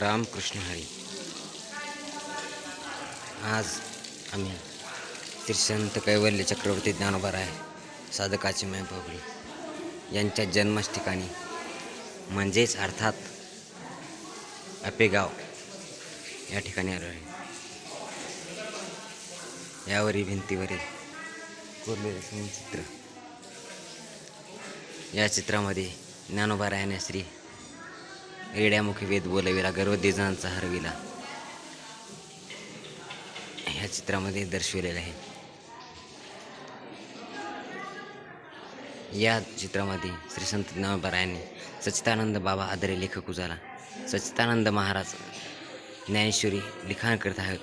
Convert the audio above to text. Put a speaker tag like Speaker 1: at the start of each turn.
Speaker 1: रामकृष्ण हरी। आज आम्ही श्री संत कैवल्य चक्रवर्ती ज्ञानोबा आहे साधकाची मय बबळी यांच्या जन्मच ठिकाणी म्हणजेच अर्थात अपेगाव या ठिकाणी आलो आहे. यावरील भिंतीवरील कोरलेलं चित्र या चित्रामध्ये ज्ञानोबा रायाने श्री रेड्यामुखी वेद बोलविला गर्वदेजांचा हरविला. ह्या चित्रामध्ये दर्शविलेलं आहे. या चित्रामध्ये श्री संत ज्ञानोबा सच्चिदानंद बाबा आदरे लेखक उजाला सच्चिदानंद महाराज ज्ञानेश्वरी लिखाण करत आहेत.